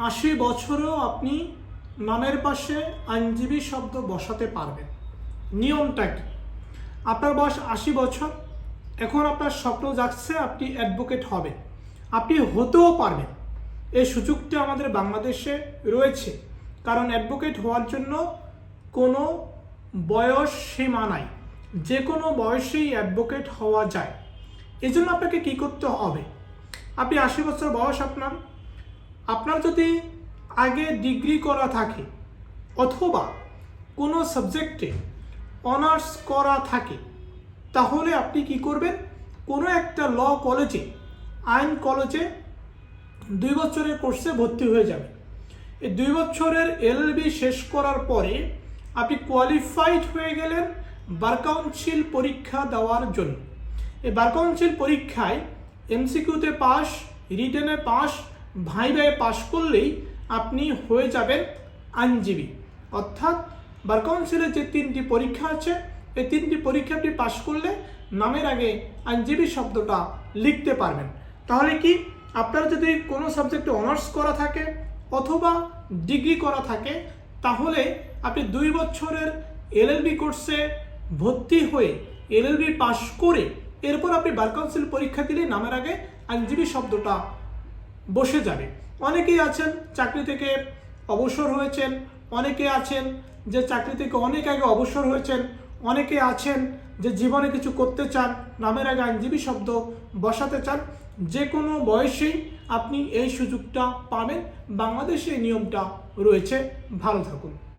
আশি বছরেও আপনি নামের পাশে আইনজীবী শব্দ বসাতে পারবেন। নিয়মটা কি? আপনার বয়স আশি বছর, এখন আপনার স্বপ্ন যাচ্ছে আপনি অ্যাডভোকেট হবেন। আপনি হতেও পারবেন। এই সুযোগটা আমাদের বাংলাদেশে রয়েছে। কারণ অ্যাডভোকেট হওয়ার জন্য কোনো বয়স সীমা নাই। যে কোনো বয়সেই অ্যাডভোকেট হওয়া যায়। এই জন্য আপনাকে কী করতে হবে? আপনি আশি বছর বয়স আপনার আপনার যদি আগে ডিগ্রি করা থাকে অথবা কোনো সাবজেক্টে অনার্স করা থাকে, তাহলে আপনি কি করবেন? কোনো একটা ল কলেজে, আইন কলেজে দুই বছরের কোর্সে ভর্তি হয়ে যাবে। এই দুই বছরের এলএলবি শেষ করার পরে আপনি কোয়ালিফাইড হয়ে গেলেন বার কাউন্সিল পরীক্ষা দেওয়ার জন্য। এই বার কাউন্সিল পরীক্ষায় এমসিকিউতে পাস রিটেনে পাস ভাইভাই পাস করলেই আপনি হয়ে যাবেন আইনজীবী। অর্থাৎ বার কাউন্সিলের যে তিনটি পরীক্ষা আছে, এই তিনটি পরীক্ষা আপনি পাশ করলে নামের আগে আইনজীবী শব্দটা লিখতে পারবেন। তাহলে কি? আপনার যদি কোনো সাবজেক্টে অনার্স করা থাকে অথবা ডিগ্রি করা থাকে, তাহলে আপনি দুই বছরের এলএলবি কোর্সে ভর্তি হয়ে এলএলবি পাশ করে এরপর আপনি বার কাউন্সিল পরীক্ষা দিলে নামের আগে আইনজীবী শব্দটা বসে যাবে। অনেকেই আছেন চাকরি থেকে অবসর হয়েছেন, অনেকে আছেন যে চাকরি থেকে অনেক আগে অবসর হয়েছেন, অনেকে আছেন যে জীবনে কিছু করতে চান, নামের আগে আইনজীবী শব্দ বসাতে চান, যে কোনো বয়সেই আপনি এই সুযোগটা পাবেন। বাংলাদেশে এই নিয়মটা রয়েছে। ভালো থাকুন।